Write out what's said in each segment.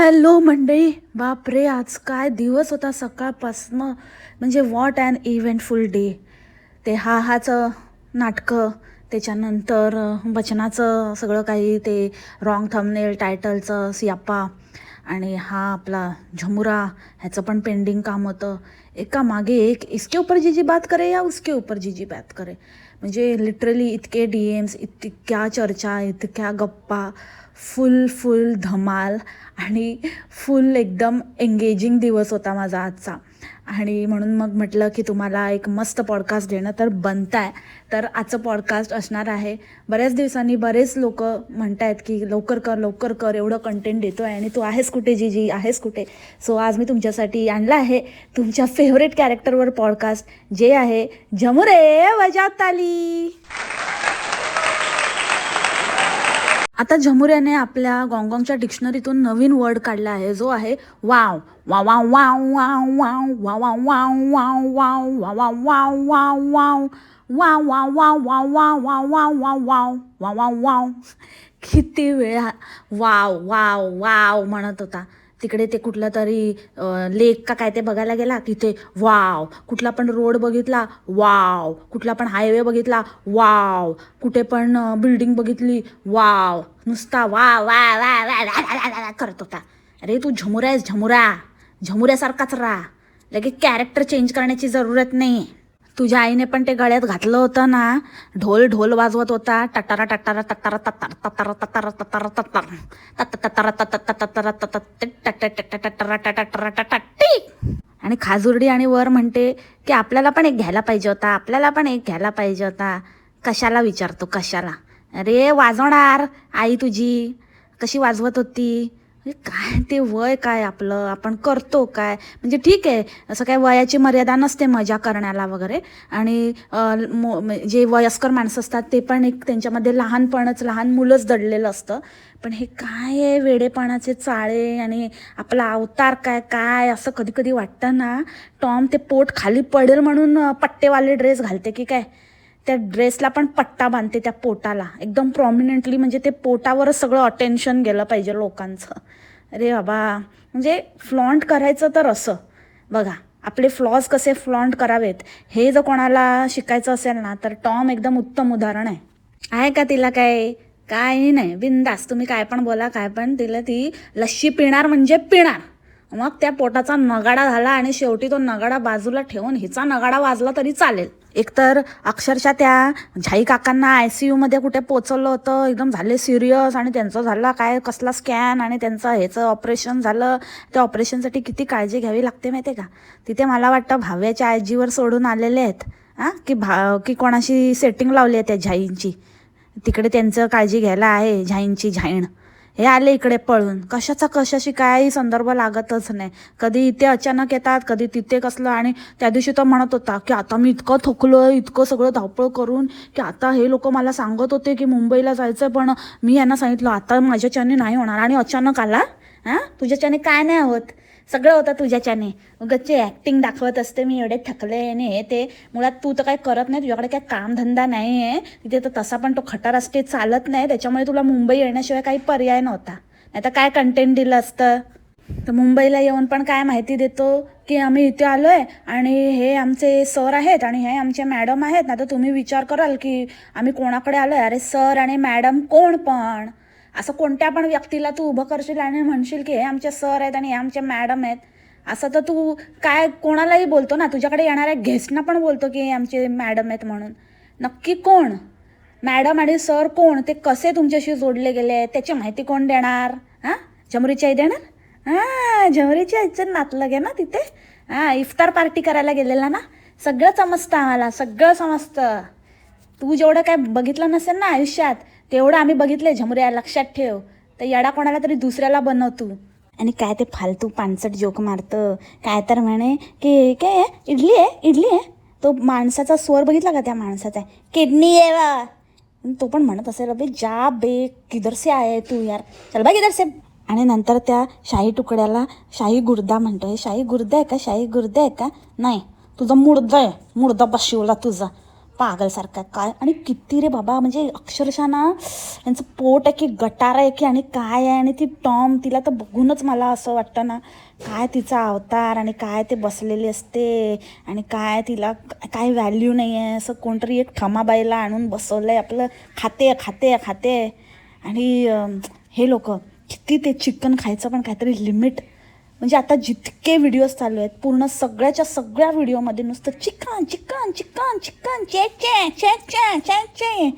Hello मंडळी बापरे आज काय दिवस होता सकाळपासनं. म्हणजे वॉट अँड इव्हेंटफुल डे ते हा हाचं नाटकं त्याच्यानंतर वचनाचं सगळं काही ते रॉंग थंबनेल टायटलचं सियाप्पा. आणि हा आपला झमुरा ह्याचं पण पेंडिंग काम होतं. एका मागे एक इसके ऊपर जी जी बात करे या उसके ऊपर जी जी बात करे? म्हणजे लिटरली इतके डी एम्स इतक्या चर्चा इतक्या गप्पा. फुल फुल धमाल आणि फुल एकदम एंगेजिंग दिवस होता माझा आजचा. आणि म्हणून मग म्हटलं की तुम्हाला एक मस्त पॉडकास्ट देणं तर बनत आहे तर आजचं पॉडकास्ट असणार आहे. बऱ्याच दिवसांनी बरेच लोक म्हणत आहेत की लवकर कर लवकर कर एवढं कंटेंट देतो आहे आणि तू आहेस कुठे जी जी आहेस कुठे? सो आज मी तुमच्यासाठी आणलं आहे तुमच्या फेवरेट कॅरेक्टरवर पॉडकास्ट जे आहे झमुरे वजात ताली आता झमुऱ्याने आपल्या गॉंगॉंगच्या डिक्शनरीतून नवीन वर्ड काढला आहे जो आहे वाव वा वा वाव वाव वाव वा वा वाव वाव वाव वा वा वाव वाव वाव वा वा वा वा वा वा वा वा वाव वा वा वाव किती वेळा वाव वाव वाव म्हणत होता तिकडे ते कुठला तरी लेक का काय ते बघायला गेला तिथे वाव कुठला पण रोड बघितला वाव कुठला पण हायवे बघितला वाव कुठे पण बिल्डिंग बघितली वाव नुसता वा वा वा वा करत होता. अरे तू झमुरा आहेस झमुरा झमुऱ्यासारखाच राहा लगेच कॅरेक्टर चेंज करण्याची जरूरत नाही. तुझ्या आईने पण ते गळ्यात घातलं होतं ना ढोल ढोल वाजवत होता टटारा टटारा तटारा तत्तारा तत्तारा तत्तारा तत्तार ततार आणि खाजुर्डी आणि वर म्हणते की आपल्याला पण एक घ्यायला पाहिजे होता आपल्याला पण एक घ्यायला पाहिजे होता. कशाला विचारतो कशाला? अरे वाजवणार आई तुझी. कशी वाजवत होती? म्हणजे काय ते वय काय आपलं? आपण करतो काय? म्हणजे ठीक आहे असं काय वयाची मर्यादा नसते मजा करण्याला वगैरे. आणि मो- जे वयस्कर माणसं असतात ते पण एक त्यांच्यामध्ये लहानपणच लहान मुलंच दडलेलं असतं. पण हे काय आहे वेडेपणाचे चाळे आणि आपला अवतार काय काय असं कधी कधी वाटतं ना टॉम ते पोट खाली पडेल म्हणून पट्टेवाले ड्रेस घालते की काय? त्या ड्रेसला पण पट्टा बांधते त्या पोटाला. एकदम प्रॉमिनंटली म्हणजे ते पोटावरच सगळं अटेन्शन गेलं पाहिजे लोकांचं. अरे बाबा म्हणजे फ्लॉन्ट करायचं तर असं. बघा आपले फ्लॉज कसे फ्लॉन्ट करावेत हे जर कोणाला शिकायचं असेल ना तर टॉम एकदम उत्तम उदाहरण आहे. आहे का तिला काय? काही नाही. बिंदास तुम्ही काय पण बोला काय पण. तिला ती लस्सी पिणार म्हणजे पिणार. मग त्या पोटाचा नगाडा झाला आणि शेवटी तो नगाडा बाजूला ठेवून हिचा नगाडा वाजला तरी चालेल. एकतर अक्षरशः त्या झाई काकांना आय सी यूमध्ये कुठे पोचवलं होतं एकदम झाले सिरियस आणि त्यांचं झालं काय कसला स्कॅन आणि त्यांचं ह्याचं ऑपरेशन झालं. त्या ऑपरेशनसाठी किती काळजी घ्यावी लागते माहिती आहे का? तिथे मला वाटतं भाव्याच्या आजीवर सोडून आलेले आहेत. हां? की भा की कोणाशी सेटिंग लावली आहे त्या झाईंची? तिकडे त्यांचं काळजी घ्यायला आहे झाईंची झाईण. हे आले इकडे पळून. कशाचा कशाशी काही संदर्भ लागतच नाही. कधी इथे अचानक येतात कधी तिथे कसलं आणि त्या दिवशी तर म्हणत होता की आता मी इतकं थकलो इतकं सगळं धावपळ करून की आता हे लोक मला सांगत होते की मुंबईला जायचं पण मी यांना सांगितलं आता माझ्याच्याने नाही होणार आणि अचानक आला. हां? तुझ्याच्याने काय नाही होत? सगळं होतं तुझ्याच्याने. उगाचची ॲक्टिंग दाखवत असते मी एवढे थकले आणि हे ते. मुळात तू तर काय करत नाही तुझ्याकडे काय कामधंदा नाही आहे तिथे तर तसा पण तो खटार असते चालत नाही. त्याच्यामुळे तुला मुंबई येण्याशिवाय काही पर्याय नव्हता. नाही तर काय कंटेंट दिलं असतं? तर मुंबईला येऊन पण काय माहिती देतो की आम्ही इथे आलो आहे आणि हे आमचे सर आहेत आणि हे आमचे मॅडम आहेत. ना तर तुम्ही विचार कराल की आम्ही कोणाकडे आलो आहे अरे सर आणि मॅडम कोण पण? असं कोणत्या पण व्यक्तीला तू उभं करशील आणि म्हणशील की हे आमचे सर आहेत आणि हे आमच्या मॅडम आहेत. असं तर तू काय कोणालाही बोलतो ना तुझ्याकडे येणाऱ्या गेस्टना पण बोलतो की हे आमचे मॅडम आहेत म्हणून. नक्की कोण? मॅडम आणि सर कोण? ते कसे तुमच्याशी जोडले गेले? आहेत त्याची माहिती कोण देणार? हां? जमरीची आई देणार? हां जमरीची आईचं नातलं गे ना तिथे? हां इफ्तार पार्टी करायला गेलेला ना? सगळं समजतं आम्हाला सगळं समजतं. तू जेवढं काय बघितलं नसेल ना आयुष्यात तेवढं आम्ही बघितलंय झमुऱ्या लक्षात ठेव. तर येडा कोणाला तरी दुसऱ्याला बनव तू. आणि काय ते फालतू पानसट जोक मारतं. काय तर म्हणे की काय इडली आहे? इडली आहे? तो माणसाचा स्वर बघितला का त्या माणसाचा? किडनी आहे वा तो पण म्हणत असेल अबे जा बे किदरसे आहे तू यार? चल बा किधरसे आणि नंतर त्या शाही तुकड्याला शाही गुर्दा म्हणतोय. शाही गुर्दा आहे का? शाही गुर्दा आहे का? नाही तुझा मुर्दा आहे. मुर्दा बशिवला तुझा. पागलसारखा काय? आणि किती रे बाबा म्हणजे अक्षरशः ना यांचं पोट आहे की गटार आहे की आणि काय आहे आणि ती टॉम तिला तर बघूनच मला असं वाटतं ना काय तिचा अवतार आणि काय ते बसलेली असते आणि काय तिला काय व्हॅल्यू नाही आहे. असं कोणतरी एक ठमाबाईला आणून बसवलं आहे आपलं खाते खाते खाते. आणि हे लोक किती ते चिकन खायचं पण काहीतरी लिमिट म्हणजे आता जितके व्हिडिओज चालू आहेत पूर्ण सगळ्याच्या सगळ्या व्हिडिओमध्ये नुसतं चिकन चिकन चिकन चिकन चे चे चे चे चे चे.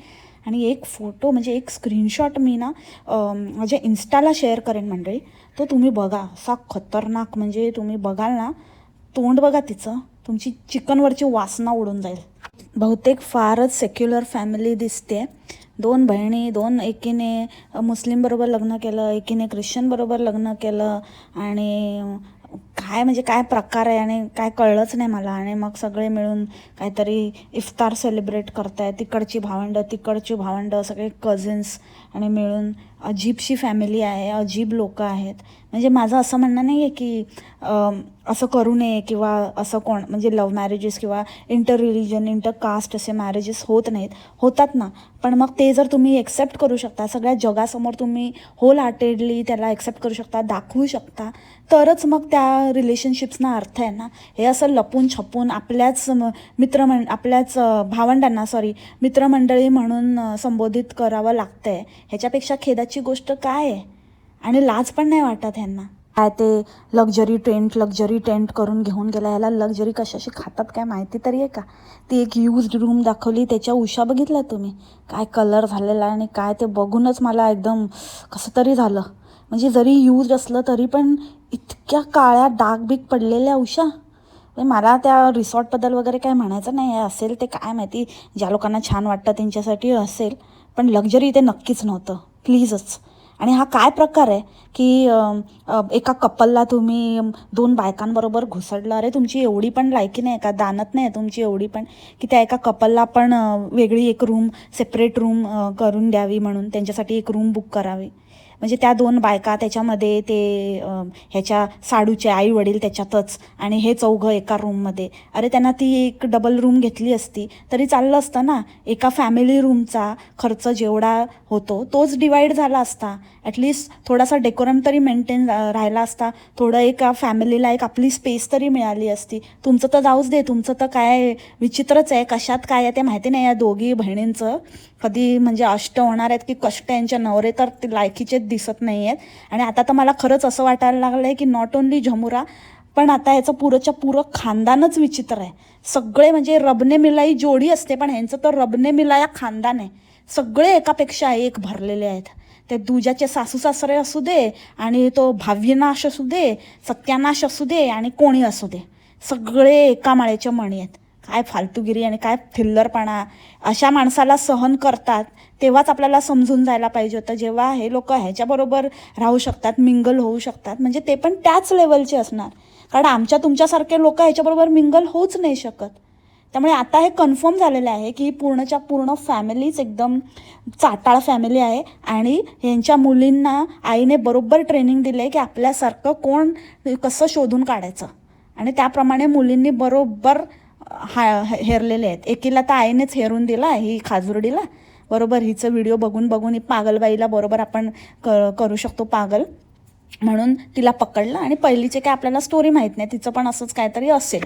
आणि एक फोटो म्हणजे एक स्क्रीनशॉट मी ना माझ्या इन्स्टाला शेअर करेन मंडळी. तो तुम्ही बघा असा खतरनाक म्हणजे तुम्ही बघाल ना तोंड बघा तिचं तुमची चिकनवरची वासना उडून जाईल. बहुतेक फारच सेक्युलर फॅमिली दिसते दोन बहिणी दोन एकीने मुस्लिमबरोबर लग्न केलं एकीने ख्रिश्चनबरोबर लग्न केलं आणि काय म्हणजे काय प्रकार आहे आणि काय कळलंच नाही मला. आणि मग सगळे मिळून काहीतरी इफ्तार सेलिब्रेट करताय तिकडची भावंडं तिकडची भावंडं सगळे कझिन्स आणि मिळून अजीबशी फॅमिली आहे अजीब लोक आहेत. म्हणजे माझं असं म्हणणं नाही आहे की असं करू नये किंवा असं कोण म्हणजे लव्ह मॅरेजेस किंवा इंटर रिलिजन इंटर कास्ट असे मॅरेजेस होत नाहीत. होतात ना. पण मग ते जर तुम्ही एक्सेप्ट करू शकता सगळ्या जगासमोर तुम्ही होल हार्टेडली त्याला एक्सेप्ट करू शकता दाखवू शकता तरच मग त्या रिलेशनशिप्सना अर्थ आहे ना. हे असं लपून छपून आपल्याच म- मित्रमंड आपल्याच भावंडांना सॉरी मित्रमंडळी म्हणून संबोधित करावं लागतंय. ह्याच्यापेक्षा खेदाची गोष्ट काय आहे? आणि लाज पण नाही वाटत ह्यांना. काय ते लक्झरी टेंट लक्झरी टेंट करून घेऊन गेला. ह्याला लक्झरी कशाशी खातात काय माहिती तरी आहे का? ती एक यूज रूम दाखवली. त्याच्या उशा बघितल्या तुम्ही? काय कलर झालेला आणि काय ते बघूनच मला एकदम कसं तरी झालं. म्हणजे जरी यूज असलं तरी पण इतक्या काळ्या डाग बीग पडलेल्या उशा. म्हणजे मला त्या रिसॉर्टबद्दल वगैरे काय म्हणायचं नाही. असेल ते काय माहिती? ज्या लोकांना छान वाटतं त्यांच्यासाठी असेल. पण लक्झरी ते नक्कीच नव्हतं. प्लीजच आणि हा काय प्रकार आहे की एका कपलला तुम्ही दोन बायकांबरोबर घुसडलं? अरे तुमची एवढी पण लायकी नाही का दानत नाही तुमची एवढी पण. की त्या एका कपलला पण वेगळी एक रूम सेपरेट रूम करून द्यावी म्हणून त्यांच्यासाठी एक रूम बुक करावी. म्हणजे त्या दोन बायका त्याच्यामध्ये ते ह्याच्या साडूचे आई वडील त्याच्यातच आणि हे चौघं एका रूममध्ये अरे त्यांना ती एक डबल रूम घेतली असती तरी चाललं असतं ना एका फॅमिली रूमचा खर्च जेवढा होतो तोच डिवाईड झाला असता. ॲटलिस्ट थोडासा डेकोरम तरी मेंटेन राहिला असता. थोडं एका फॅमिलीला एक आपली स्पेस तरी मिळाली असती. तुमचं तर जाऊच दे. तुमचं तर काय विचित्रच आहे. कशात काय आहे ते माहिती नाही या दोघी बहिणींचं. कधी म्हणजे अष्ट होणार आहेत की कष्ट यांच्या नवरे तर ते लायकीचेच दिसत नाही आहेत. आणि आता तर मला खरंच असं वाटायला लागलं आहे की नॉट ओन्ली झमुरा पण आता याचं पुरंच्या पुरं खानदानच विचित्र आहे. सगळे म्हणजे रबने मिलाई जोडी असते पण ह्यांचं तर रबने मिलाया खानदान आहे. सगळे एकापेक्षा एक भरलेले आहेत. ते दुजाचे सासू सासरे असू दे आणि तो भाव्यनाश असू दे सत्यानाश असू दे आणि कोणी असू दे. सगळे एका माळ्याच्या मणी आहेत. काय फालतूगिरी आणि काय थिल्लरपणा अशा माणसाला सहन करतात तेव्हाच आपल्याला समजून जायला पाहिजे होतं. जेव्हा हे लोक ह्याच्याबरोबर राहू शकतात मिंगल होऊ शकतात म्हणजे ते पण त्याच लेवलचे असणार. कारण आमच्या तुमच्यासारखे लोक ह्याच्याबरोबर मिंगल होऊच नाही शकत. त्यामुळे आता हे कन्फर्म झालेलं आहे की ही पूर्णच्या पूर्ण फॅमिलीच एकदम चाटाळ फॅमिली आहे आणि यांच्या मुलींना आईने बरोबर ट्रेनिंग दिलं आहे की आपल्यासारखं कोण कसं शोधून काढायचं. आणि त्याप्रमाणे मुलींनी बरोबर हा हेरलेले आहेत. एकीला तर आईनेच हेरून दिला ही खाजुर्डीला. बरोबर हिचं व्हिडिओ बघून बघून ही पागलबाईला बरोबर आपण क करू शकतो पागल. म्हणून तिला पकडलं आणि पहिलीचे काय आपल्याला स्टोरी माहीत नाही तिचं पण असंच काहीतरी असेल.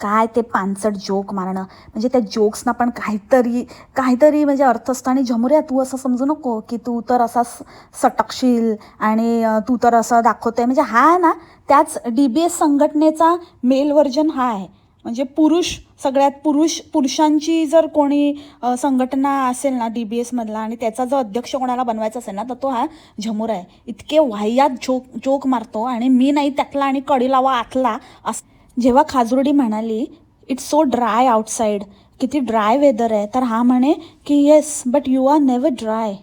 काय ते पानसट जोक मारणं. म्हणजे त्या जोक्सना पण काहीतरी काहीतरी म्हणजे अर्थ असतं. आणि झमुऱ्या तू असं समजू नको की तू तर असा स- सटकशील आणि तू तर असं दाखवतोय. म्हणजे हा आहे ना त्याच डी बी एस संघटनेचा मेल व्हर्जन हा आहे. म्हणजे पुरुष सगळ्यात पुरुष पुरुषांची जर कोणी संघटना असेल ना डी बी एसमधला आणि त्याचा जर अध्यक्ष कोणाला बनवायचा असेल ना तर तो हा झमुरा आहे. इतके वाह्यात जोक जोक मारतो आणि मी नाही त्यातला आणि कडी लावा आतला असं जेव्हा खाजुर्डी म्हणाली इट्स सो ड्राय आउटसाईड किती ड्राय वेदर आहे. तर हा म्हणे की yes but you are never dry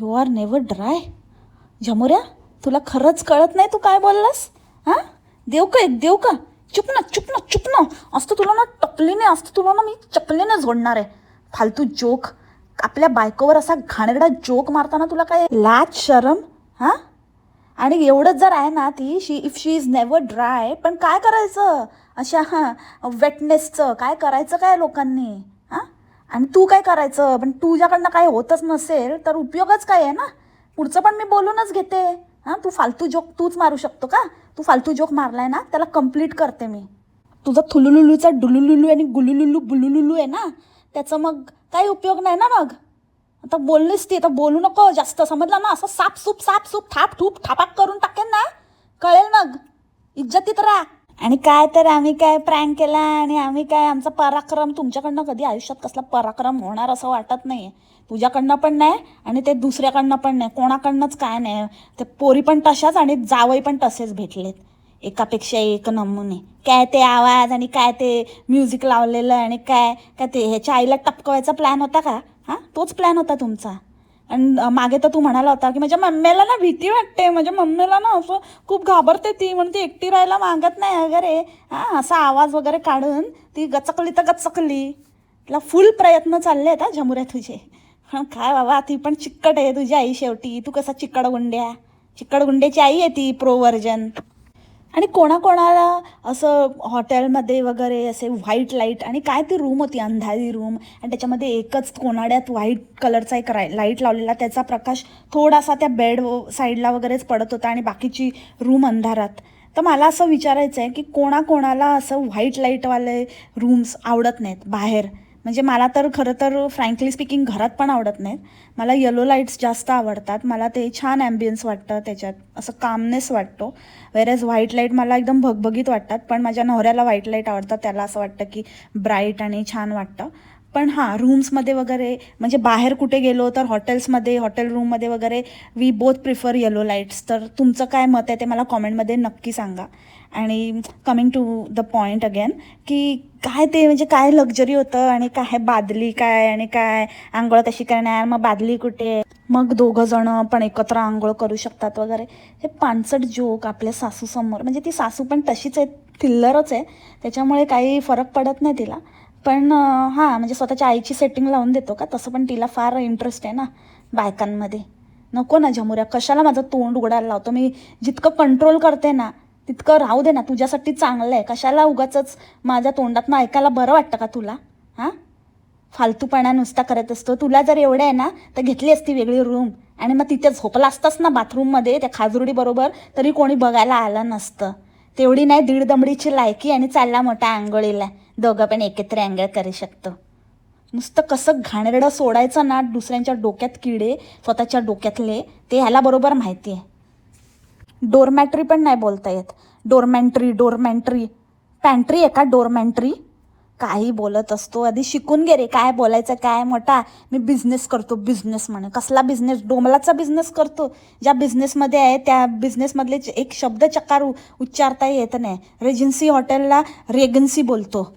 you are never dry झमुऱ्या तुला खरंच कळत नाही तू काय बोललास? हां? देव का एक देव का. चुप ना चुप ना चुप ना. असतं तुला ना टपलीने असतं तुला ना मी चपलीने जोडणार आहे. फालतू जोक. आपल्या बायकोवर असा घाणेरडा जोक मारताना तुला काय? लाज शरम? हां? आणि एवढंच जर आहे ना ती she if she is never dry पण काय करायचं? अशा हां वेटनेसचं काय करायचं काय लोकांनी? हां? आणि तू काय करायचं? पण तुझ्याकडनं काय होतच नसेल तर उपयोगच काय आहे ना? पुढचं पण मी बोलूनच घेते. हां? तू फालतू जोक तूच मारू शकतो का? तू फालतू जोक मारलाय ना त्याला कंप्लीट करते मी. तुझा थुलुलुलूचा डुलुलुलू आणि गुलुलुलू बुलुलुलू आहे ना? त्याचं मग काही उपयोग नाही ना मग? आता बोललीस ती आता बोलू नको. जास्त समजलं ना असं साप सूप साप सूप थाप ठूप थापाक करून टाकेन ना. कळेल मग. इज्जतीत राहा. आणि काय तर आम्ही काय प्रँक केला आणि आम्ही काय आमचा पराक्रम तुमच्याकडनं कधी आयुष्यात कसला पराक्रम होणार असं वाटत नाही तुझ्याकडनं पण नाही आणि ते दुसऱ्याकडनं पण नाही. कोणाकडनंच काय नाही. ते पोरी पण तशाच आणि जावई पण तसेच भेटलेत. एकापेक्षा एक नमुने. काय ते आवाज आणि काय ते म्युझिक लावलेलं आणि काय काय ते ह्याच्या आईला टपकवायचा प्लॅन होता का? हां? तोच प्लॅन होता तुमचा. आणि मागे तर तू म्हणाला होता की माझ्या मम्मीला ना भीती वाटते. माझ्या मम्मीला ना असं खूप घाबरते ती. म्हणून ती एकटी राहायला मागत नाही वगैरे. हां असा आवाज वगैरे काढून ती गचकली तर गचकली. तिला फुल प्रयत्न चालले आहेत हा झमुऱ्या तुझे. पण काय बाबा ती पण चिकट आहे तुझी आई शेवटी. तू कसा चिक्कड गुंड्या. चिक्कड गुंड्याची आई आहे ती प्रोवर्जन आणि कोणाकोणाला असं हॉटेलमध्ये वगैरे असे व्हाईट लाइट आणि काय ती रूम होती अंधारी रूम आणि त्याच्यामध्ये एकच कोणाड्यात व्हाईट कलरचा एक राय लाइट लावलेला त्याचा प्रकाश थोडासा त्या बेड साईडला वगैरेच पडत होता आणि बाकीची रूम अंधारात. तर मला असं विचारायचं आहे की कोणाकोणाला असं व्हाईट लाईटवाले रूम्स आवडत नाहीत बाहेर? म्हणजे मला तर खरं तर फ्रँकली स्पीकिंग घरात पण आवडत नाहीत. मला येलो लाईट्स जास्त आवडतात. मला ते छान ॲम्बियन्स वाटतं त्याच्यात. असं कामनेस वाटतो. वेरेज व्हाईट लाइट मला एकदम भगभगीत वाटतात. पण माझ्या नवऱ्याला व्हाईट लाइट आवडतात. त्याला असं वाटतं की ब्राईट आणि छान वाटतं. पण हां रूम्समध्ये वगैरे म्हणजे बाहेर कुठे गेलो तर हॉटेल्समध्ये हॉटेल रूममध्ये वगैरे we both prefer yellow lights तर तुमचं काय मत आहे ते मला कॉमेंटमध्ये नक्की सांगा. आणि coming to the point again की काय ते म्हणजे काय लक्झरी होतं आणि काय बादली काय आणि काय आंघोळ कशी करणार मग बादली कुठे मग दोघं जण पण एकत्र आंघोळ करू शकतात वगैरे. हे पानसट जोक आपल्या सासूसमोर म्हणजे ती सासू पण तशीच आहे थिल्लरच आहे. त्याच्यामुळे काही फरक पडत नाही तिला. पण हां म्हणजे स्वतःच्या आईची सेटिंग लावून देतो का तसं पण तिला फार इंटरेस्ट आहे ना बायकांमध्ये. नको ना झमुऱ्या कशाला माझं तोंड उघडायला लावतो? मी जितकं कंट्रोल करते ना तितकं राहू दे ना तुझ्यासाठी चांगलं आहे कशाला उगाच माझ्या तोंडातनं ऐकायला बरं वाटतं का तुला? हां? फालतूपणा नुसता करत असतो. तुला जर एवढं आहे ना तर घेतली असती वेगळी रूम आणि मग तिथे झोपला असतास ना बाथरूममध्ये त्या खाजुरडीबरोबर तरी कोणी बघायला आलं नसतं. तेवढी नाही दीड दमडीची लायकी आणि चालला मोठा आंघोळीला. दोघं पण एकत्र आंघोळ करू शकतो. नुसतं कसं घाणेरडं सोडायचं ना दुसऱ्यांच्या डोक्यात किडे स्वतःच्या डोक्यातले ते ह्याला बरोबर माहिती आहे डोरमॅट्री पण नाही बोलता येत. डोरमॅन्ट्री डोरमॅन्ट्री. पॅन्ट्री आहे का? डोरमॅन्ट्री. काही बोलत असतो. आधी शिकून गे रे. काय बोलायचं काय मोठा. मी बिझनेस करतो बिझनेस म्हणे. कसला बिझनेस डोमलाचा बिझनेस करतो. ज्या बिझनेसमध्ये आहे त्या बिझनेसमधले एक शब्द चकार उच्चारता येत नाही. रेजन्सी हॉटेलला रेगन्सी बोलतो.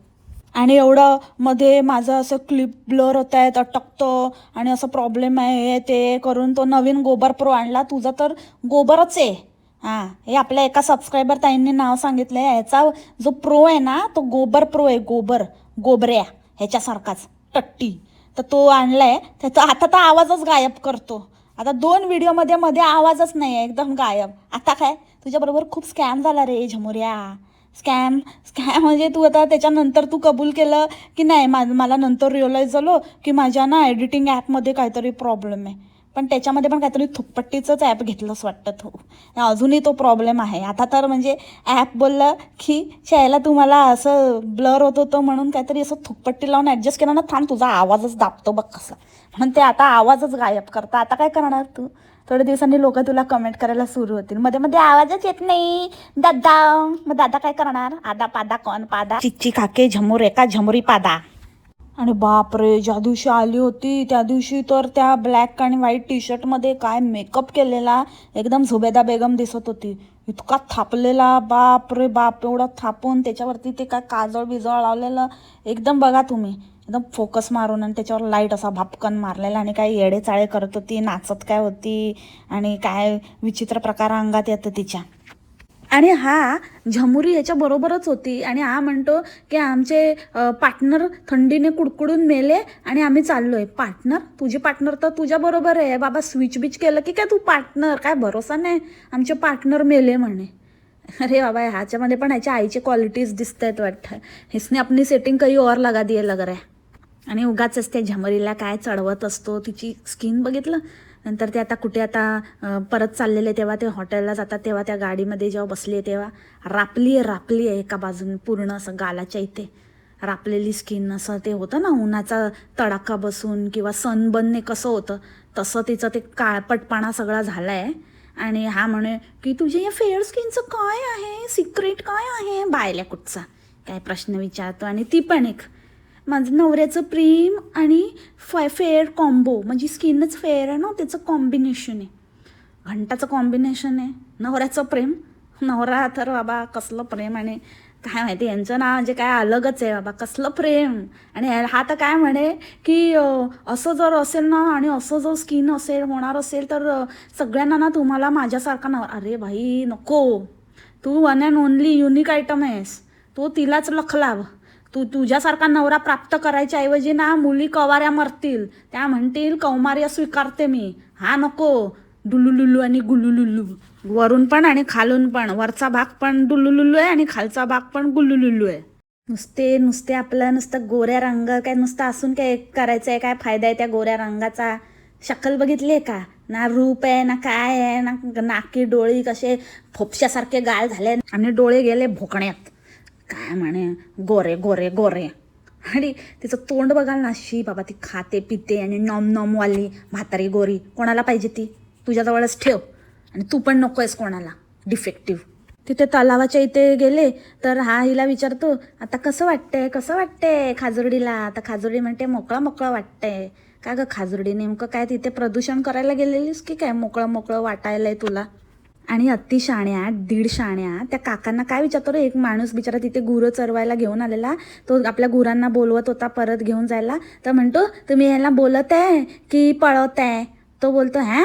आणि एवढं मध्ये माझं असं क्लिप ब्लर होत आहेत अटकतं. आणि असं प्रॉब्लेम आहे ते करून तो नवीन गोबर प्रो आणला. तुझा तर गोबरच आहे. हां हे आपल्या एका सबस्क्रायबर ताईंनी नाव सांगितलं आहे याचा जो प्रो आहे ना तो गोबर प्रो आहे गोबर. गोबऱ्या. ह्याच्यासारखाच. टट्टी. तर तो आणलाय. त्याचा आता तर आवाजच गायब करतो. आता दोन व्हिडिओमध्ये मध्ये आवाजच नाही आहे. एकदम गायब. आता काय? तुझ्याबरोबर खूप स्कॅम झाला रे झमुऱ्या. स्कॅम स्कॅम म्हणजे तू आता त्याच्यानंतर तू कबूल केलं की नाही? मा मला नंतर रिअलाईज झालो की माझ्या ना एडिटिंग ॲपमध्ये काहीतरी प्रॉब्लेम आहे. पण त्याच्यामध्ये पण काहीतरी थुप्पट्टीचंच ॲप घेतलंच वाटतं तू. अजूनही तो प्रॉब्लेम आहे. आता तर म्हणजे ॲप बोललं की शायला तुम्हाला असं ब्लर होत होतं म्हणून काहीतरी असं थुप्पट्टी लावून ॲडजस्ट केलं ना थांब तुझा आवाजच दाबतो बघ कसा. म्हणून ते आता आवाजच गायब करतं. आता काय करणार तू? थोड्या दिवसांनी लोक तुला कमेंट करायला सुरू होतील. मध्ये मध्ये आवाजच येत नाही. दादा मग दादा काय करणार? आदा पादा कोण पादा? चिच्ची काके झमोर एका झमुरी पादा. आणि बापरे ज्या दिवशी आली होती त्या दिवशी तर त्या ब्लॅक आणि व्हाईट टी शर्टमध्ये काय मेकअप केलेला एकदम झुबेदा बेगम दिसत होती. इतका थापलेला बाप रे बाप एवढा थापून त्याच्यावरती ते काय काजळ बिजळ लावलेलं. एकदम बघा तुम्ही एकदम फोकस मारून आणि त्याच्यावर लाइट असा भापकन मारलेला आणि काय येडे चाळे करत होती नाचत काय होती आणि काय विचित्र प्रकार अंगात येतं तिच्या. आणि हा झमुरी ह्याच्या बरोबरच होती. आणि हा म्हणतो की आमचे पार्टनर थंडीने कुडकुडून मेले आणि आम्ही चाललोय. पार्टनर तुझे पार्टनर तर तुझ्या बरोबर आहे. बाबा स्विच बिच केलं की काय तू पार्टनर काय भरोसा नाही. आमचे पार्टनर मेले म्हणे. अरे बाबा ह्याच्यामध्ये पण ह्याच्या आईचे क्वालिटीज दिसत आहेत वाटतं. हिसने आपली सेटिंग काही और लगा दिए लग रहा है आणि उगाच असते झमरीला काय चढवत असतो तिची स्किन बघितलं? नंतर ते आता कुठे आता परत चाललेले तेव्हा ते हॉटेलला जातात तेव्हा त्या गाडीमध्ये जेव्हा बसली तेव्हा रापली आहे रापली आहे एका बाजूने पूर्ण असं गालाच्या इथे. रापलेली स्किन असं ते होतं ना उन्हाचा तडाखा बसून किंवा सनबनने कसं होतं तसं तिचं ते काळपटपणा सगळा झाला आहे आणि हा म्हणे की तुझ्या या फेअर स्किनचं काय आहे? सिक्रेट काय आहे? बायल्या कुठचा? काय प्रश्न विचारतो. आणि ती पण एक माझं नवऱ्याचं प्रेम आणि फाय फेअर कॉम्बो म्हणजे स्किनच फेअर आहे ना त्याचं कॉम्बिनेशन आहे. घंटाचं कॉम्बिनेशन आहे. नवऱ्याचं प्रेम. नवरा तर बाबा कसलं प्रेम आणि काय माहिती यांचं ना म्हणजे काय अलगच आहे बाबा कसलं प्रेम. आणि हा तर काय म्हणे की असं जर असेल ना आणि असं जर स्किन असेल होणार असेल तर सगळ्यांना ना तुम्हाला माझ्यासारखा नवरा अरे भाई नको. तू one and only unique item आहेस. तू तिलाच लखलाव. तू तुझ्यासारखा नवरा प्राप्त करायच्या ऐवजी ना मुली कवाऱ्या मरतील. त्या म्हणतील कौमार्य स्वीकारते मी. हा नको. डुलुलुलू आणि गुलुलुलू वरून पण आणि खालून पण. वरचा भाग पण डुलुलुलू आहे आणि खालचा भाग पण गुलुलुलू आहे. नुसते नुसते आपलं नुसतं गोऱ्या रंग काय नुसतं असून काय करायचं आहे काय फायदा आहे त्या गोऱ्या रंगाचा? शक्कल बघितली आहे का? ना रूप आहे ना काय आहे ना नाकी डोळी कसे फोपशासारखे गाळ झाले आणि डोळे गेले भोकण्यात. काय म्हणे? गोरे गोरे गोरे. आणि तिचं तोंड बघाल ना शी बाबा ती खाते पिते आणि नॉम नॉमवाली म्हातारी गोरी. कोणाला पाहिजे ती? तुझ्याजवळच ठेव. आणि तू पण नको आहेस कोणाला. डिफेक्टिव्ह तिथे तलावाच्या इथे गेले तर हा हिला विचारतो आता कसं वाटतंय? कसं वाटतंय खाजुर्डीला? आता खाजुर्डी म्हणते मोकळं मोकळं वाटतंय. का गं खाजुर्डी? नेमकं काय तिथे प्रदूषण करायला गेलेलीस की काय? मोकळं मोकळं वाटायलंय तुला? आणि अति शाण्या दीड शाण्या त्या काकांना काय विचारतो रे? एक माणूस बिचारा तिथे गुरं चरवायला घेऊन आलेला तो आपल्या गुरांना बोलवत होता परत घेऊन जायला. तर म्हणतो तुम्ही ह्याला बोलत आहे की पळवत आहे? तो बोलतो हॅ?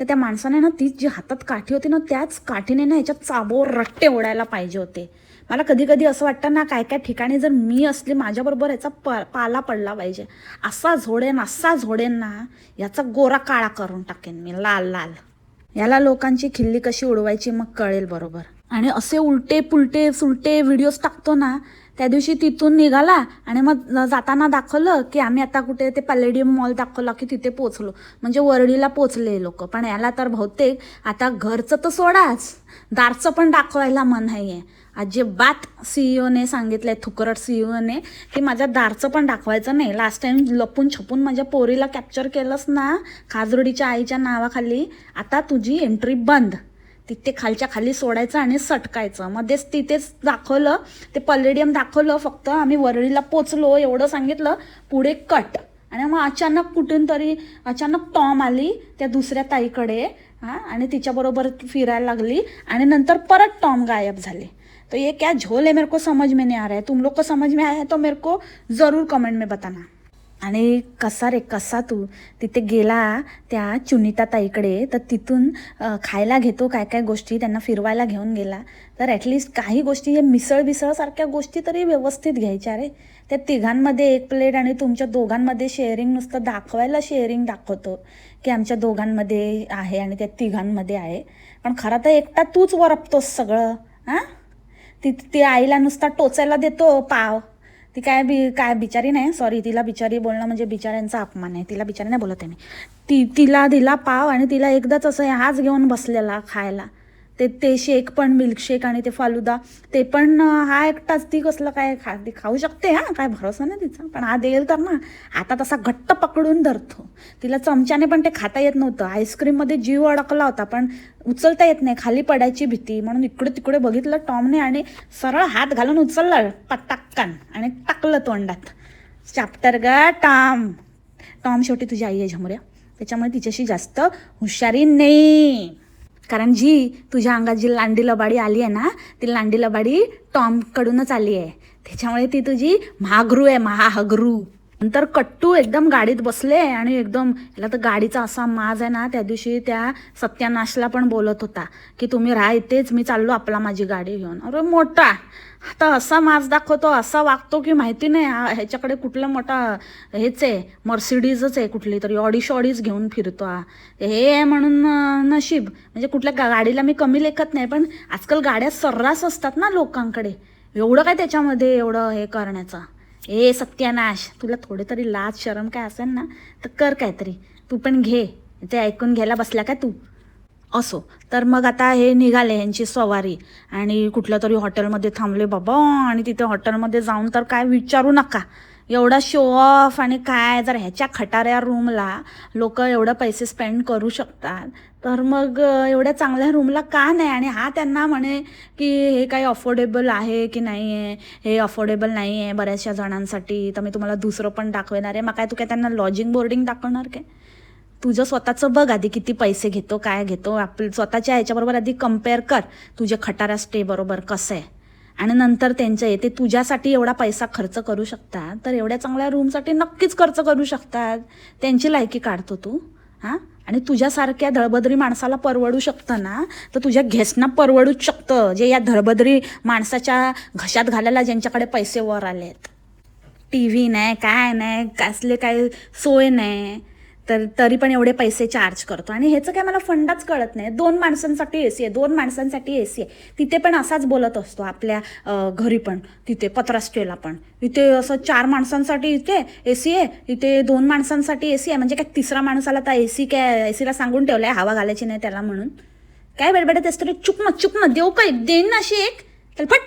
तर त्या माणसाने ना तीच जी हातात काठी होती ना त्याच काठीने ना ह्याच्यात चाबो रट्टे ओढायला पाहिजे होते. मला कधी कधी असं वाटतं ना काय काय ठिकाणी जर मी असली माझ्याबरोबर याचा प पाला पडला पाहिजे. असा झोडेन असा झोडेन ना याचा गोरा काळा करून टाकेन मी लाल लाल याला लोकांची खिल्ली कशी उडवायची मग कळेल बरोबर. आणि असे उलटे पुलटे सुलटे व्हिडिओज टाकतो ना त्या दिवशी तिथून निघाला आणि मग जाताना दाखवलं की आम्ही आता कुठे ते पॅलेडियम मॉल दाखवला की तिथे पोचलो म्हणजे वरळीला पोचले लोक. पण याला तर बहुतेक आता घरचं तर सोडाच. दारचं पण दाखवायला मन आहे अजिबात सीईओने सांगितलंय थुकरट सीईओने की माझ्या दारचं पण दाखवायचं नाही. लास्ट टाइम लपून छपून माझ्या पोरीला कॅप्चर केलंस ना खाजरुडीच्या आईच्या नावाखाली आता तुझी एंट्री बंद. तिथे खालच्या खाली सोडायचं आणि सटकायचं. मध्येच तिथेच दाखवलं ते पलेडियम दाखवलं फक्त. आम्ही वरळीला पोचलो एवढं सांगितलं पुढे कट आणि मग अचानक कुठून तरी अचानक टॉम आली त्या दुसऱ्या ताईकडे हां आणि तिच्याबरोबर फिरायला लागली. आणि नंतर परत टॉम गायब झाले. तो ये क्या झोल है मेरे को समझ में नहीं आ रहा है। तुम लोग को समझ में आया है तो मेरे को ज़रूर कमेंट में बताना। आणि कसा रे कसा तू? तिथे गेला त्या चुनिता ताईकडे तर तिथून खायला घेतो काय काय गोष्टी त्यांना फिरवायला घेऊन गेला. तर ॲटलिस्ट काही गोष्टी हे मिसळ बिसळसारख्या गोष्टी तरी व्यवस्थित घ्यायच्या रे. त्या तिघांमध्ये एक प्लेट आणि तुमच्या दोघांमध्ये शेअरिंग नुसतं दाखवायला शेअरिंग दाखवतो की आमच्या दोघांमध्ये आहे आणि त्या तिघांमध्ये आहे. पण खरं तर एकटा तूच वरपतोस सगळं हां? ती ती आईला नुसता टोचायला देतो पाव. ती काय बी काय बिचारी नाही सॉरी तिला बिचारी बोलणं म्हणजे बिचाऱ्यांचा अपमान आहे. तिला बिचारी नाही बोलत आहे मी. ती तिला दिला पाव आणि तिला एकदाच असं हाच घेऊन बसलेला खायला. ते ते शेक पण मिल्कशेक आणि ते फालुदा ते पण हा एकटाच ती कसलं काय खा ती खाऊ शकते हा काय भरोसा नाही तिचा. पण हा देईल तर ना आता तसा घट्ट पकडून धरतो. तिला चमच्याने पण ते खाता येत नव्हतं. आईस्क्रीममध्ये जीव अडकला होता पण उचलता येत नाही. खाली पडायची भीती. म्हणून इकडे तिकडे बघितलं टॉमने आणि सरळ हात घालून उचलला पटाक्कन आणि टाकलं तोंडात. चॅप्टर ग टॉम टॉम शेवटी तुझी आई आहे झमऱ्या. त्याच्यामुळे तिच्याशी जास्त हुशारी नाही. कारण जी तुझ्या अंगात जी लांडी लबाडी आली आहे ना ती लांडी लबाडी टॉमकडूनच आली आहे. त्याच्यामुळे ती तुझी महागरू आहे महाहगरू. नंतर कट्टू एकदम गाडीत बसले आणि एकदम याला तर गाडीचा असा माज आहे ना त्या दिवशी त्या सत्यानाशला पण बोलत होता की तुम्ही राहा इथेच मी चाललो आपला माझी गाडी घेऊन. अरे मोठा आता असा माज दाखवतो असा वागतो की माहिती नाही हा ह्याच्याकडे कुठला मोठा हेच आहे मर्सिडीजच आहे कुठली तरी ऑडी शॉडीज घेऊन फिरतो हा. हे आहे म्हणून नशीब म्हणजे कुठल्या गा- गाडीला मी कमी लेखत नाही पण आजकाल गाड्या सर्रास असतात ना लोकांकडे. एवढं काय त्याच्यामध्ये एवढं हे करण्याचं? ए सत्यानाश तुला थोडे तरी लाज शरम काय असेल ना तर कर काहीतरी. तू पण घे. ते ऐकून घ्यायला बसला का तू? असो. तर मग आता हे निघाले यांची सवारी. आणि कुठल्या तरी हॉटेलमध्ये थांबले बाबा. आणि तिथे हॉटेलमध्ये जाऊन तर काय विचारू नका. एवढा शो ऑफ आणि काय? जर ह्याच्या खटाऱ्या रूमला लोक एवढं पैसे स्पेंड करू शकतात तर मग एवढ्या चांगल्या रूमला का नाही? आणि हा त्यांना म्हणे की हे काही अफोर्डेबल आहे की नाही आहे हे अफोर्डेबल नाही आहे बऱ्याचशा जणांसाठी. तर मी तुम्हाला दुसरं पण दाखवणार आहे. मग काय तू काय त्यांना लॉजिंग बोर्डिंग दाखवणार काय? तुझं स्वतःचं बघ आधी किती पैसे घेतो काय घेतो. आपलं स्वतःच्या ह्याच्याबरोबर आधी कंपेअर कर. तुझ्या खटारा स्टे बरोबर कसं आहे? आणि नंतर त्यांचं येते. ते तुझ्यासाठी एवढा पैसा खर्च करू शकतात. तर एवढ्या चांगल्या रूमसाठी नक्कीच खर्च करू शकतात. त्यांची लायकी काढतो तू. हां? आणि तुझ्यासारख्या धळबदरी माणसाला परवडू शकतं ना तर तुझ्या घेसना परवडूच शकतं जे या धळबदरी माणसाच्या घशात घालायला ज्यांच्याकडे पैसे वर आले आहेत टी व्ही नाही काय नाही कसले काय सोय नाही. तर तरी पण एवढे पैसे चार्ज करतो. आणि ह्याचं काय मला फंडाच कळत नाही. दोन माणसांसाठी ए सी आहे. दोन माणसांसाठी ए सी आहे. तिथे पण असाच बोलत असतो आपल्या घरी पण. तिथे पत्रास्टेला पण. इथे असं चार माणसांसाठी इथे ए सी आहे. इथे दोन माणसांसाठी ए सी आहे. म्हणजे काय तिसरा माणसाला तर ए सी काय ए सीला सांगून ठेवलं आहे हवा घालायची नाही त्याला म्हणून. काय बेडबेडत असतो रे? चुकमत चुकमत देऊ काय देईन ना अशी एक. चल फट.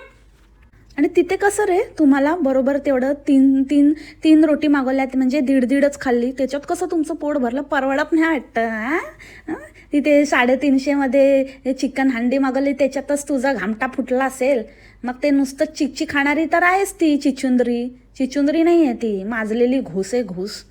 आणि तिथे कसं रे तुम्हाला बरोबर तेवढं तीन तीन तीन रोटी मागवल्यात म्हणजे दीड दीडच खाल्ली. त्याच्यात कसं तुमचं पोट भरलं? परवडत नाही वाटतं तिथे साडेतीनशेमध्ये हे चिकन हांडी मागवली त्याच्यातच तुझा घामटा फुटला असेल. मग ते नुसतं चिची खाणारी तर आहेच ती चिचुंदरी. चिचुंदरी नाही आहे ती माजलेली घुस आहे घुस.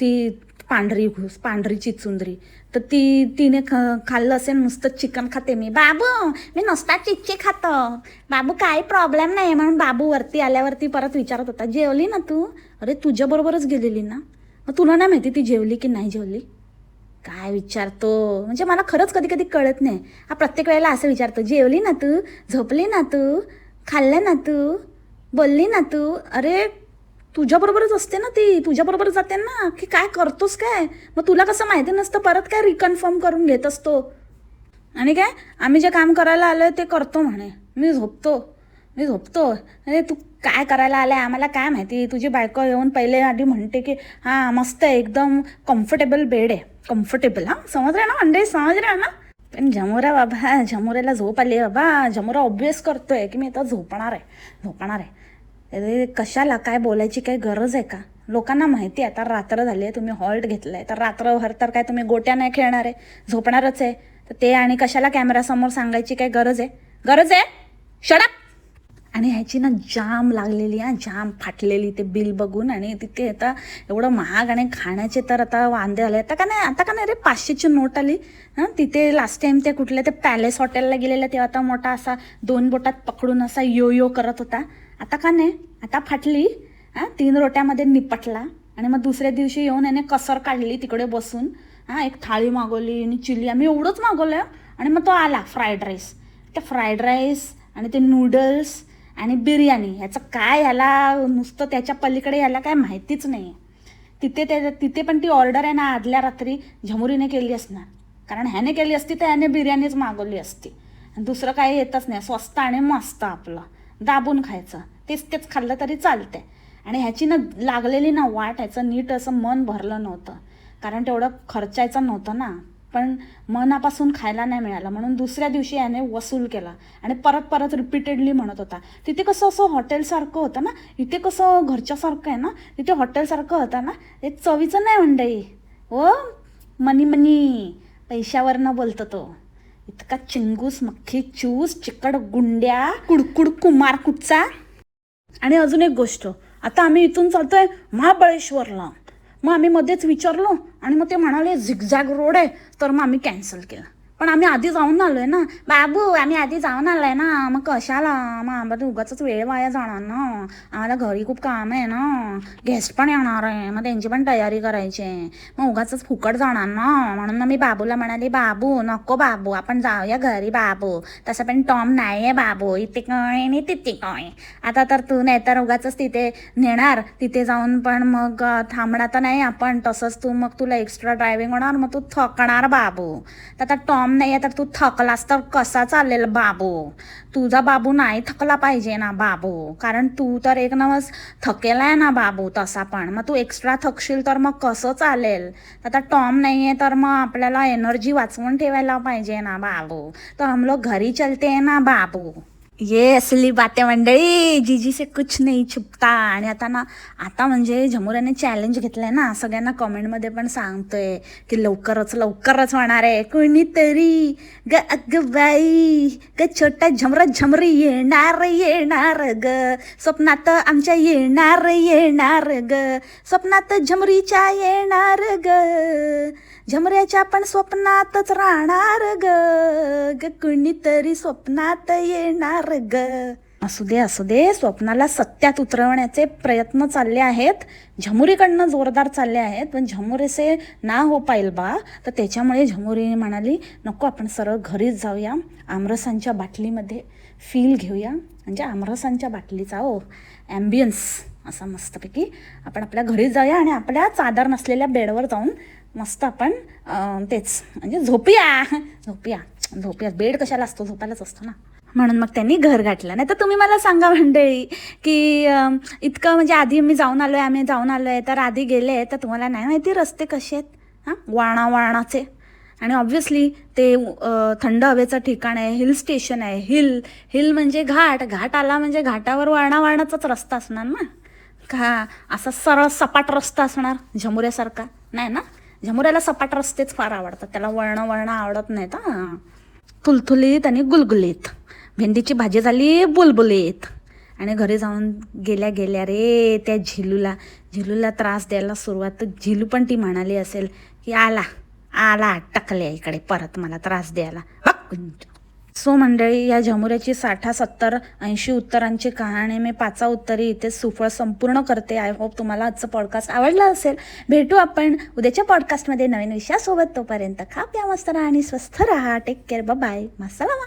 ती पांढरी घुस पांढरी चिचुंदरी. तर ती तिने ख खाल्लं असेल नुसतं चिकन खाते मी. बाबू मी नुसता चिच्ची खातं. बाबू काही प्रॉब्लेम नाही म्हणून बाबू वरती आल्यावरती परत विचारत होता जेवली ना तू? अरे तुझ्याबरोबरच गेलेली ना. मग तुला नाही माहिती ती जेवली की नाही जेवली? काय विचारतो? म्हणजे मला खरंच कधी कधी कळत नाही. हा प्रत्येक वेळेला असं विचारतो जेवली ना तू? झोपली ना तू? खाल्लं ना तू? बोलली ना तू? अरे तुझ्याबरोबरच असते ना ती. तुझ्याबरोबर जाते ना. की काय करतोस काय? मग तुला कसं माहिती नसतं परत काय रिकन्फर्म करून घेत असतो. आणि काय? आम्ही जे काम करायला आलोय ते करतो म्हणे. मी झोपतो. मी झोपतो. अरे तू काय करायला आलाय? आम्हाला काय माहिती? तुझी बायको येऊन पहिले आधी म्हणते की हां मस्त आहे. एकदम कम्फर्टेबल बेड आहे. कम्फर्टेबल हां? समज ना अंडे समज ना. पण झमोरा बाबा झमोऱ्याला झोप आली आहे बाबा. झमोरा ऑब्विस करतोय की मी आता झोपणार आहे. झोपणार आहे. अरे कशाला? काय बोलायची काही गरज आहे का? लोकांना माहिती आहे आता रात्र झाली आहे तुम्ही हॉल्ट घेतलं आहे तर रात्रभर तर काय तुम्ही गोट्या नाही खेळणार आहे झोपणारच आहे. तर ते आणि कशाला कॅमेरासमोर सांगायची काही गरज आहे? गरज आहे? शडा आणि ह्याची ना जाम लागलेली हा जाम फाटलेली ते बिल बघून. आणि तिथे आता एवढं महाग आणि खाण्याचे तर आता वांदे आले. आता का नाही आता का नाही रे? पाचशेची नोट आली. हां तिथे लास्ट टाइम ते कुठल्या ते पॅलेस हॉटेलला गेलेलं तेव्हा आता मोठा असा दोन बोटात पकडून असा यो यो करत होता. आता का नाही? आता फाटली हां तीन रोट्यामध्ये निपटला आणि मग दुसऱ्या दिवशी येऊन याने कसर काढली तिकडे बसून. हां एक थाळी मागवली आणि चिली. आम्ही एवढंच मागवलं आणि मग तो आला फ्राईड राईस त्या फ्राईड राईस आणि ते नूडल्स आणि बिर्याणी. ह्याचं काय याला नुसतं त्याच्या पलीकडे याला काय माहितीच नाही. आहे तिथे ते तिथे पण ती ऑर्डर आहे ना आदल्या रात्री झमुरीने केली असणार. कारण ह्याने केली असती तर ह्याने बिर्याणीच मागवली असती. आणि दुसरं काही येतच नाही. स्वस्त आणि मस्त आपलं. दाबून खायचं. तेच तेच खाल्लं तरी चालतंय आणि ह्याची ना लागलेली ना वाट ह्याचं नीट असं मन भरलं नव्हतं. कारण तेवढं खर्चायचं नव्हतं ना. पण मनापासून खायला नाही मिळालं. म्हणून दुसऱ्या दिवशी याने वसूल केला. आणि परत परत रिपीटेडली म्हणत होता. तिथे कसं असं हॉटेलसारखं होतं ना. इथे कसं घरच्यासारखं आहे ना. तिथे हॉटेलसारखं होतं ना. हे चवीचं नाही मंडई ओ हो? मनी मनी. पैशावरनं बोलतो तो. इतका चिंगूस मख्खी चूस चिकट गुंड्या. कुडकुड कुमार कुटचा आणि अजून एक गोष्ट आता आम्ही इथून चालतोय महाबळेश्वरला. मग आम्ही मध्येच विचारलो आणि मग ते म्हणाले झिगझॅग रोड आहे. तर मग आम्ही कॅन्सल केलं. पण आम्ही आधी जाऊन आलोय ना. बाबू आम्ही आधी जाऊन आलो आहे ना. मग कशाला? मग आम्हाला उगाच वेळ वाया जाणार ना. आम्हाला घरी खूप काम आहे ना. गेस्ट पण येणार आहे. मग त्यांची पण तयारी करायची आहे. मग उगाच फुकट जाणार ना. म्हणून मग मी बाबूला म्हणाले बाबू नको बाबू. आपण जाऊया घरी बाबू. तसं पण टॉम नाही आहे बाबू. इथे काय नाही तिथे काय? आता तर तू नाही तर उगाच तिथे नेणार. तिथे जाऊन पण मग थांबणार तर नाही आपण. तसंच तू मग तुला एक्स्ट्रा ड्रायव्हिंग होणार. मग तू थकणार बाबू. तर आता टॉम नाही आहे तर तू थकलास तर कसा चालेल बाबू? तुझा बाबू नाही थकला पाहिजे ना बाबू. कारण तू तर एक नवस आहे ना बाबू तसा पण. मग तू एक्स्ट्रा थकशील तर मग कसं चालेल? आता टॉम नाही आहे तर मग आपल्याला एनर्जी वाचवून ठेवायला पाहिजे ना बाबू. तर हम लोग घरी चलते आहे ना बाबू. ये असली बाते मंडळी जीजी से कुछ नाही छुपता. आणि आता ना आता म्हणजे झमुराने चॅलेंज घेतलंय ना सगळ्यांना कॉमेंटमध्ये पण सांगतोय की लवकरच लवकरच होणार आहे. कोणीतरी ग अग बाई ग छोटा झमरा झमरी येणार येणार ग. स्वप्नात आमच्या येणार येणार ग. स्वप्नात झमरीच्या येणार ग. झमऱ्याच्या पण स्वप्नातच राहणार ग. ग कुणीतरी स्वप्नात येणार ग असू दे असू दे स्वप्नाला सत्यात उतरवण्याचे प्रयत्न चालले आहेत. झमुरीकडनं जोरदार चालले आहेत. पण झमुरेसे ना हो पाईल बा. तर त्याच्यामुळे झमुरीने म्हणाली नको आपण सरळ घरीच जाऊया. आमरसांच्या बाटलीमध्ये फील घेऊया. म्हणजे आमरसांच्या बाटलीचा हो, ओ ॲम्बियन्स असा मस्तपैकी आपण आपल्या घरीच जाऊया आणि आपल्या चादर नसलेल्या बेडवर जाऊन मस्त आपण तेच म्हणजे झोपूया. झोपूया. झोपूया. बेड कशाला असतो? झोपायलाच असतो ना. म्हणून मग त्यांनी घर गाठलं. नाही तर तुम्ही मला सांगा मंडळी की इतकं म्हणजे आधी मी जाऊन आलो आहे आम्ही जाऊन आलो आहे तर आधी गेले तर तुम्हाला नाही माहिती रस्ते कसे आहेत? हां? वाणा वाणाचे. आणि ऑब्व्हियसली ते थंड हवेचं ठिकाण आहे हिल स्टेशन आहे. हिल हिल म्हणजे घाट. घाट आला म्हणजे घाटावर वाणा वाणाचाच रस्ता असणार ना? का? असा सरळ सपाट रस्ता असणार झमुऱ्यासारखा. नाही ना? झमुऱ्याला सपाट रस्तेच फार आवडतात. त्याला वळणं वळणं आवडत नाहीत हां. थुलथुलीत आणि गुलगुलीत. भेंडीची भाजी झाली बुलबुलीत. आणि घरी जाऊन गेल्या गेल्या रे त्या झिलूला झिलूला त्रास द्यायला सुरुवात झिलू पण ती म्हणाली असेल की आला आला टकल्या इकडे परत मला त्रास द्यायला. सो मंडळी या झमुऱ्याची साठा सत्तर ऐंशी उत्तरांची कहाणी मी पाचा उत्तरी इथे सुफळ संपूर्ण करते. आय होप तुम्हाला आजचं पॉडकास्ट आवडला असेल. भेटू आपण उद्याच्या पॉडकास्टमध्ये नवीन विषयासोबत. तोपर्यंत खा प्या मस्त राहा आणि स्वस्थ राहा. टेक केअर बाय मसाला